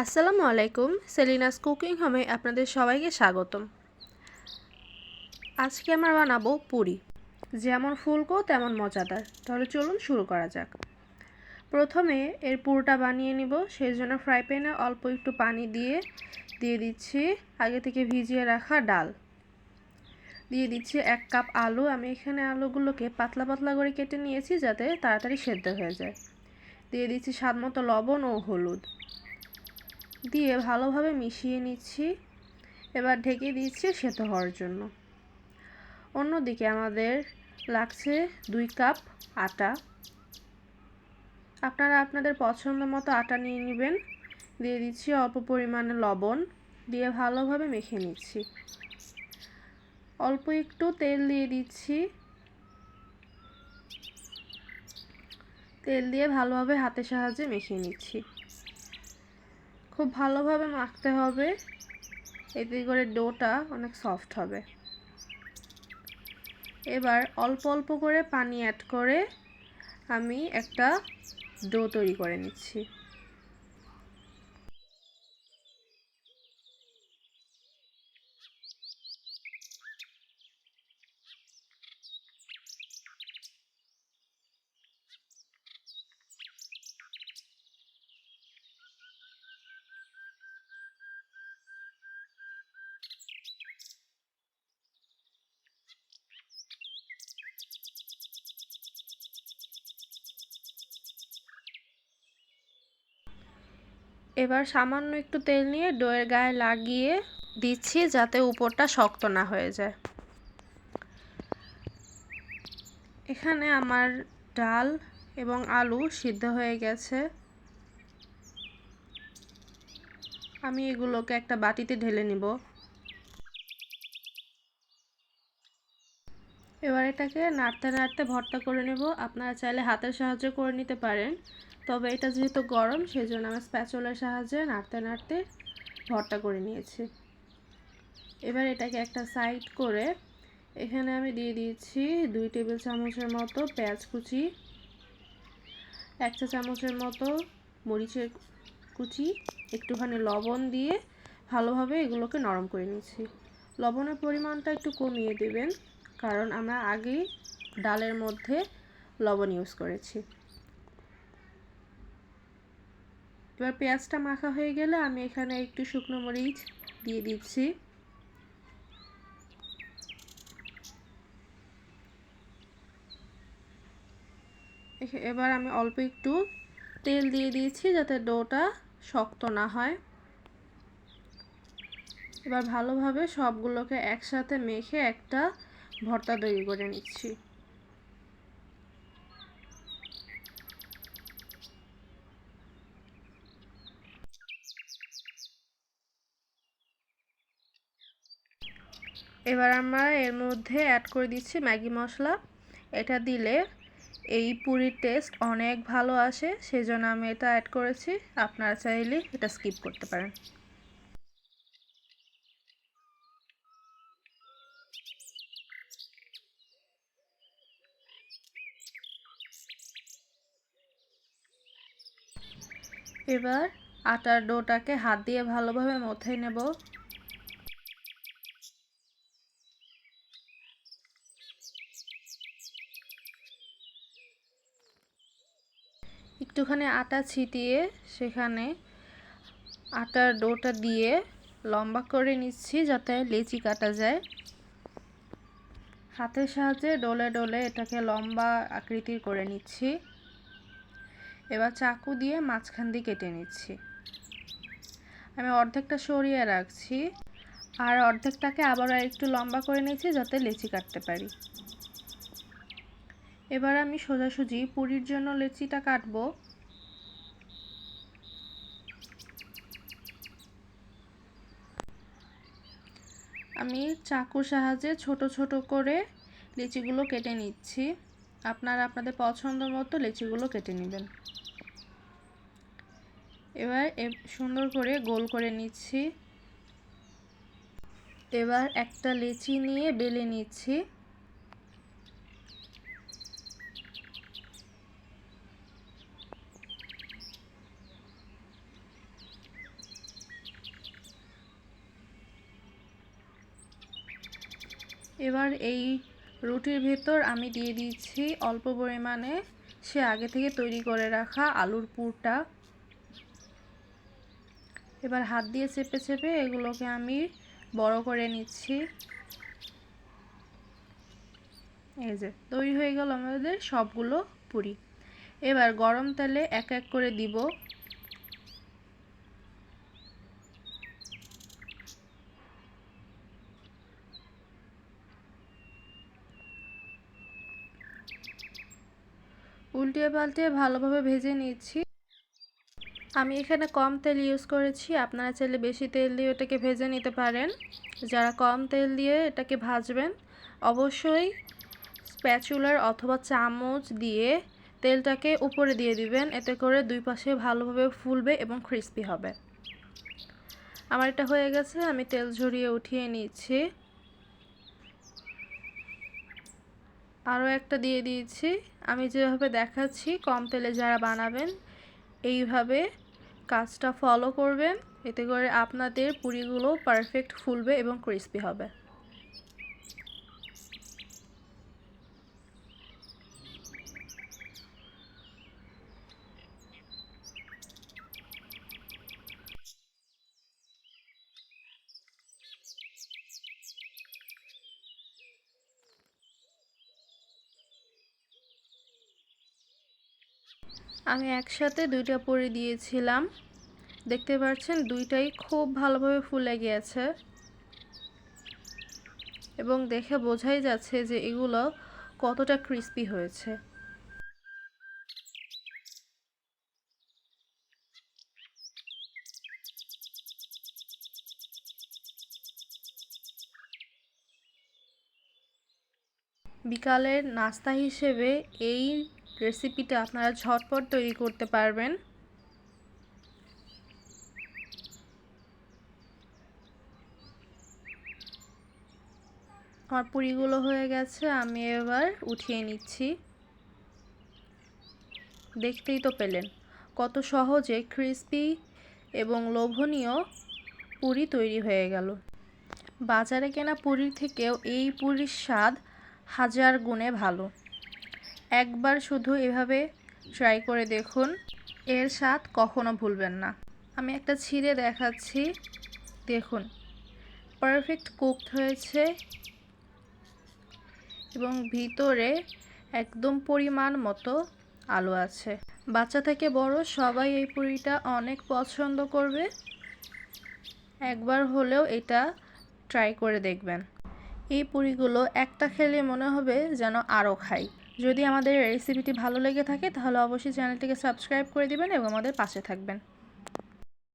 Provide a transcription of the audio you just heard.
আসসালামু আলাইকুম, সেলিনাস কুকিং হোমে আপনাদের সবাইকে স্বাগতম। আজকে আমরা বানাবো পুরি। যেমন ফুলকো, তেমন মজাদার। তাহলে চলুন শুরু করা যাক। প্রথমে এর পুরোটা বানিয়ে নিব। সেই জন্য ফ্রাই প্যানে অল্প একটু পানি দিয়ে দিয়ে দিচ্ছি আগে থেকে ভিজিয়ে রাখা ডাল। দিয়ে দিচ্ছি এক কাপ আলু। আমি এখানে আলুগুলোকে পাতলা পাতলা করে কেটে নিয়েছি যাতে তাড়াতাড়ি সেদ্ধ হয়ে যায়। দিয়ে দিচ্ছি স্বাদ মতো লবণ ও হলুদ। দিয়ে ভালোভাবে মিশিয়ে নিচ্ছি। এবার ঢেকে দিচ্ছি সেদ্ধ হওয়ার জন্য। অন্যদিকে আমাদের লাগছে দুই কাপ আটা। আপনারা আপনাদের পছন্দ মতো আটা নিয়ে নেবেন। দিয়ে দিচ্ছি অল্প পরিমাণে লবণ। দিয়ে ভালোভাবে মেখে নিচ্ছি। অল্প একটু তেল দিয়ে দিচ্ছি। তেল দিয়ে ভালোভাবে হাতের সাহায্যে মেখে নিচ্ছি। খুব ভালোভাবে মাখতে হবে। এতে করে ডোটা অনেক সফট হবে। এবার অল্প অল্প করে পানি অ্যাড করে আমি একটা ডো তৈরি করে নিচ্ছি। এবার সামান্য একটু তেল নিয়ে ডোয়ের গায়ে লাগিয়ে দিচ্ছি যাতে উপরটা শক্ত না হয়ে যায়। এখানে আমার ডাল এবং আলু সিদ্ধ হয়ে গেছে। আমি এগুলোকে একটা বাটিতে ঢেলে নিব। এবার এটাকে নাড়তে নাড়তে ভর্তা করে নেব। আপনারা চাইলে হাতের সাহায্যে করে নিতে পারেন। তবে এটা যেহেতু গরম সেই জন্য আমি স্প্যাচুলার সাহায্যে নাড়তে নাড়তে ভর্তা করে নিয়েছি। এবার এটাকে একটা সাইড করে এখানে আমি দিয়ে দিয়েছি দুই টেবিল চামচের মতো পেঁয়াজ কুচি, এক চা চামচের মতো মরিচের কুচি, একটুখানি লবণ দিয়ে ভালোভাবে এগুলোকে নরম করে নিচ্ছি লবণের পরিমাণটা একটু কমিয়ে দেবেন। কারণ আমরা আগেই ডালের মধ্যে লবণ ইউজ করেছি। এবার পেঁয়াজটা মাখা হয়ে গেলে আমি এখানে একটু শুকনো মরিচ দিয়ে দিচ্ছি। এবার আমি অল্প একটু তেল দিয়ে দিয়েছি যাতে ডোটা শক্ত না হয়। এবার ভালোভাবে সবগুলোকে একসাথে মেখে একটা ভর্তা তৈরি করে নিচ্ছি। এবার আমরা এর মধ্যে অ্যাড করে দিচ্ছি ম্যাগি মশলা। এটা দিলে এই পুরির টেস্ট অনেক ভালো আসে, সেজন্য আমি এটা অ্যাড করেছি। আপনারা চাইলে এটা স্কিপ করতে পারেন। এবার আটার ডোটাকে হাত দিয়ে ভালোভাবে মথে নেব। একটুখানি আটা ছিটিয়ে সেখানে আটার ডোটা দিয়ে লম্বা করে নিচ্ছি যাতে লেচি কাটা যায়। হাতের সাহায্যে ডলে ডলে এটাকে লম্বা আকৃতির করে নিচ্ছি। এবার চাকু দিয়ে মাঝখান দিয়ে কেটে নিচ্ছি। আমি অর্ধেকটা সরিয়ে রাখছি আর অর্ধেকটাকে আবার একটু লম্বা করে নিচ্ছি যাতে লেচি কাটতে পারি। এবার আমি সোজাসুজি পুরির জন্য লেচিটা কাটবো। আমি চাকুর সাহায্যে ছোট ছোট করে লিচিগুলো কেটে নিচ্ছি। আপনারা আপনাদের পছন্দ মতো লেচিগুলো কেটে নেবেন। এবার সুন্দর করে গোল করে নিচ্ছি। এবার একটা লেচি নিয়ে বেলে নিচ্ছি। এবার এই রুটির ভেতর আমি দিয়ে দিচ্ছি অল্প পরিমাণে সে আগে থেকে তৈরি করে রাখা আলুর পুরটা। এবার হাত দিয়ে চেপে চেপে এগুলোকে আমি বড় করে নিচ্ছি। এই যে, তৈরি হয়ে গেল আমাদের সবগুলো পুরি। এবার গরম তেলে এক এক করে দিব। উল্টিয়ে পাল্টে ভালোভাবে ভেজে নিচ্ছি। আমি এখানে কম তেল ইউজ করেছি। আপনারা চাইলে বেশি তেল দিয়ে এটাকে ভেজে নিতে পারেন। যারা কম তেল দিয়ে এটাকে ভাজবেন, অবশ্যই স্প্যাচুলার অথবা চামচ দিয়ে তেলটাকে উপরে দিয়ে দিবেন। এতে করে দুই পাশে ভালোভাবে ফুলবে এবং ক্রিস্পি হবে। আমার এটা হয়ে গেছে। আমি তেল ঝরিয়ে উঠিয়ে নিচ্ছি। আরও একটা দিয়ে দিয়েছি। আমি যেভাবে দেখাচ্ছি, কম তেলে যারা বানাবেন, এইভাবে কাজটা ফলো করবেন। এতে করে আপনাদের পুরিগুলো পারফেক্ট ফুলবে এবং ক্রিস্পি হবে। আমি একসাথে দুইটা পরে দিয়েছিলাম। দেখতে পাচ্ছেন, দুইটাই খুব ভালোভাবে ফুলে গিয়েছে। এবং দেখে বোঝাই যাচ্ছে যে এগুলো কতটা ক্রিস্পি হয়েছে। বিকালের নাস্তা হিসেবে এই রেসিপিটা আপনারা ঝটপট তৈরি করতে পারবেন। আমার পুরিগুলো হয়ে গেছে, আমি এবার উঠিয়ে নিচ্ছি। দেখতেই তো পেলেন কত সহজে ক্রিস্পি এবং লোভনীয় পুরি তৈরি হয়ে গেল। বাজারে কেনা পুরীর থেকেও এই পুরীর স্বাদ হাজার গুণে ভালো। একবার শুধু এভাবে ট্রাই করে দেখুন। এর স্বাদ কখনো ভুলবেন না। আমি একটা ছিঁড়ে দেখাচ্ছি। দেখুন পারফেক্ট কুকড হয়েছে এবং ভিতরে একদম পরিমাণ মতো আলু আছে। বাচ্চা থেকে বড় সবাই এই পুরিটা অনেক পছন্দ করবে। একবার হলেও এটা ট্রাই করে দেখবেন। এই পুরিগুলো একটা খেলে মনে হবে যেন আরও খাই। যদি আমাদের রেসিপিটি ভালো লেগে থাকে, তাহলে অবশ্যই চ্যানেলটিকে সাবস্ক্রাইব করে দিবেন এবং আমাদের পাশে থাকবেন।